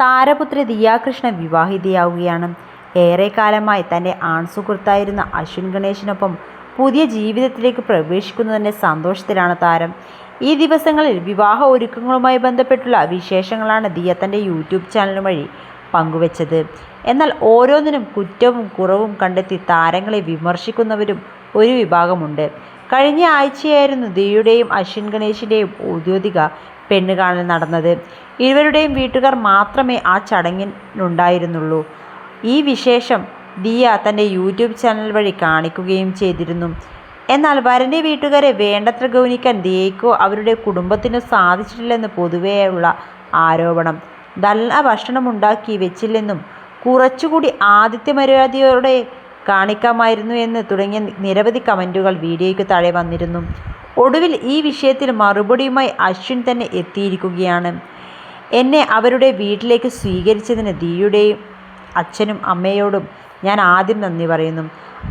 താരപുത്രി ദിയാകൃഷ്ണ വിവാഹിതയാവുകയാണ്. ഏറെക്കാലമായി തന്റെ ആൺസുഹൃത്തായിരുന്ന അശ്വിൻ ഗണേശിനൊപ്പം പുതിയ ജീവിതത്തിലേക്ക് പ്രവേശിക്കുന്നതിന്റെ സന്തോഷത്തിലാണ് താരം. ഈ ദിവസങ്ങളിൽ വിവാഹ ഒരുക്കങ്ങളുമായി ബന്ധപ്പെട്ടുള്ള വിശേഷങ്ങളാണ് ദിയ തന്റെ യൂട്യൂബ് ചാനൽ വഴി പങ്കുവച്ചത്. എന്നാൽ ഓരോന്നിനും കുറ്റവും കുറവും കണ്ടെത്തി താരങ്ങളെ വിമർശിക്കുന്നവരും ഒരു വിഭാഗമുണ്ട്. കഴിഞ്ഞ ആഴ്ചയായിരുന്നു ദിയയുടെയും അശ്വിൻ ഗണേശിന്റെയും ഔദ്യോഗിക പെണ്ണുകാണൽ നടന്നത്. ഇരുവരുടെയും വീട്ടുകാർ മാത്രമേ ആ ചടങ്ങിനുണ്ടായിരുന്നുള്ളൂ ഈ വിശേഷം ദിയ തന്റെ യൂട്യൂബ് ചാനൽ വഴി കാണിക്കുകയും ചെയ്തിരുന്നു. എന്നാൽ വരന്റെ വീട്ടുകാരെ വേണ്ടത്ര ഗൗനിക്കാൻ ദിയയ്ക്കോ അവരുടെ കുടുംബത്തിനോ സാധിച്ചിട്ടില്ലെന്ന് പൊതുവെയുള്ള ആരോപണം. നല്ല ഭക്ഷണം ഉണ്ടാക്കി വെച്ചില്ലെന്നും കുറച്ചുകൂടി ആദിത്യ മര്യാദയോടെ കാണിക്കാമായിരുന്നു എന്ന് തുടങ്ങിയ നിരവധി കമന്റുകൾ വീഡിയോയ്ക്ക് താഴെ വന്നിരുന്നു. ഒടുവിൽ ഈ വിഷയത്തിൽ മറുപടിയുമായി അശ്വിൻ തന്നെ എത്തിയിരിക്കുകയാണ്. എന്നെ അവരുടെ വീട്ടിലേക്ക് സ്വീകരിച്ചതിന് ദിയുടെയും അച്ഛനും അമ്മയോടും ഞാൻ ആദ്യം നന്ദി പറയുന്നു.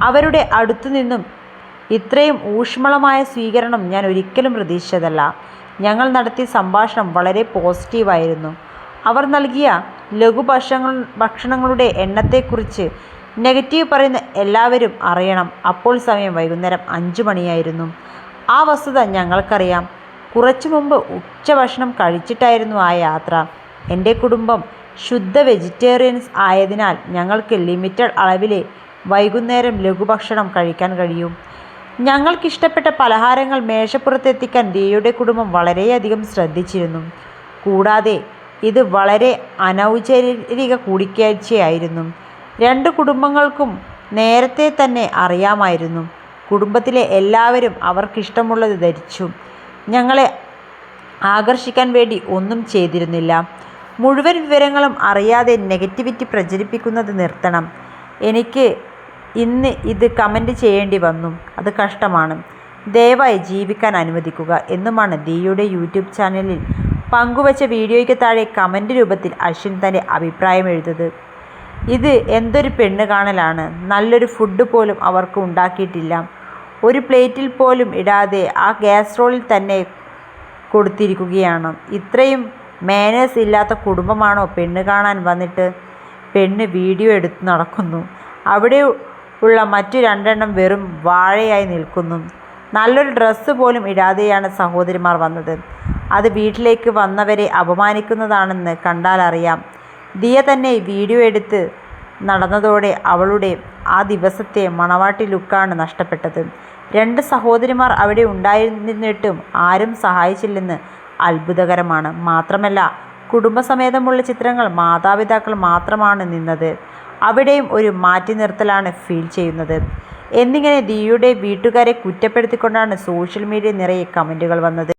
അവരുടെ അടുത്തു നിന്നും ഇത്രയും ഊഷ്മളമായ സ്വീകരണം ഞാൻ ഒരിക്കലും പ്രതീക്ഷിച്ചതല്ല. ഞങ്ങൾ നടത്തിയ സംഭാഷണം വളരെ പോസിറ്റീവായിരുന്നു. അവർ നൽകിയ ലഘു ഭക്ഷണങ്ങൾ ഭക്ഷണങ്ങളുടെ എണ്ണത്തെക്കുറിച്ച് നെഗറ്റീവ് പറയുന്ന എല്ലാവരും അറിയണം. അപ്പോൾ സമയം വൈകുന്നേരം അഞ്ചു മണിയായിരുന്നു. ആ വസ്തുത ഞങ്ങൾക്കറിയാം. കുറച്ചു മുമ്പ് ഉച്ചഭക്ഷണം കഴിച്ചിട്ടായിരുന്നു ആ യാത്ര. എന്റെ കുടുംബം ശുദ്ധ വെജിറ്റേറിയൻസ് ആയതിനാൽ ഞങ്ങൾക്ക് ലിമിറ്റഡ് അളവിലെ വൈകുന്നേരം ലഘുഭക്ഷണം കഴിക്കാൻ കഴിയും. ഞങ്ങൾക്കിഷ്ടപ്പെട്ട പലഹാരങ്ങൾ മേശപ്പുറത്തെത്തിക്കാൻ ദിയയുടെ കുടുംബം വളരെയധികം ശ്രദ്ധിച്ചിരുന്നു. കൂടാതെ ഇത് വളരെ അനൗചരിക കൂടിക്കാഴ്ചയായിരുന്നു. രണ്ട് കുടുംബങ്ങൾക്കും നേരത്തെ തന്നെ അറിയാമായിരുന്നു. കുടുംബത്തിലെ എല്ലാവരും അവർക്കിഷ്ടമുള്ളത് ധരിച്ചു. ഞങ്ങളെ ആകർഷിക്കാൻ വേണ്ടി ഒന്നും ചെയ്തിരുന്നില്ല. മുഴുവൻ വിവരങ്ങളും അറിയാതെ നെഗറ്റിവിറ്റി പ്രചരിപ്പിക്കുന്നത് നിർത്തണം. എനിക്ക് ഇന്ന് ഇത് കമന്റ് ചെയ്യേണ്ടി വന്നു. അത് കഷ്ടമാണ്. ദയവായി ജീവിക്കാൻ അനുവദിക്കുക എന്നുമാണ് ദിയുടെ യൂട്യൂബ് ചാനലിൽ പങ്കുവച്ച വീഡിയോയ്ക്ക് താഴെ കമന്റ് രൂപത്തിൽ അശ്വിൻ തന്റെ അഭിപ്രായം എഴുതത് ഇത് എന്തൊരു പെണ്ണ് കാണലാണ് നല്ലൊരു ഫുഡ് പോലും അവർക്ക് ഉണ്ടാക്കിയിട്ടില്ല. ഒരു പ്ലേറ്റിൽ പോലും ഇടാതെ ആ ഗ്യാസ്ട്രോളിൽ തന്നെ കൊടുത്തിരിക്കുകയാണ്. ഇത്രയും മാനേഴ്സ് ഇല്ലാത്ത കുടുംബമാണോ പെണ്ണ് കാണാൻ വന്നിട്ട് പെണ്ണ് വീഡിയോ എടുത്ത് നടക്കുന്നു? അവിടെ ഉള്ള മറ്റു രണ്ടെണ്ണം വെറും വാഴയായി നിൽക്കുന്നു. നല്ലൊരു ഡ്രസ്സ് പോലും ഇടാതെയാണ് സഹോദരിമാർ വന്നത്. അത് വീട്ടിലേക്ക് വന്നവരെ അപമാനിക്കുന്നതാണെന്ന് കണ്ടാലറിയാം ദിയ തന്നെ വീഡിയോ എടുത്ത് നടന്നതോടെ അവളുടെ ആ ദിവസത്തെ മണവാട്ടി ലുക്കാണ് നഷ്ടപ്പെട്ടത്. രണ്ട് സഹോദരിമാർ അവിടെ ഉണ്ടായിരുന്നിട്ടും ആരും സഹായിച്ചില്ലെന്ന് അത്ഭുതകരമാണ്. മാത്രമല്ല കുടുംബസമേതമുള്ള ചിത്രങ്ങൾ മാതാപിതാക്കൾ മാത്രമാണ് നിന്നത്. അവിടെയും ഒരു മാറ്റി നിർത്തലാണ് ഫീൽ ചെയ്യുന്നത്. എന്നിങ്ങനെ ദിയുടെ വീട്ടുകാരെ കുറ്റപ്പെടുത്തിക്കൊണ്ടാണ് സോഷ്യൽ മീഡിയ നിറയെ കമന്റുകൾ വന്നത്.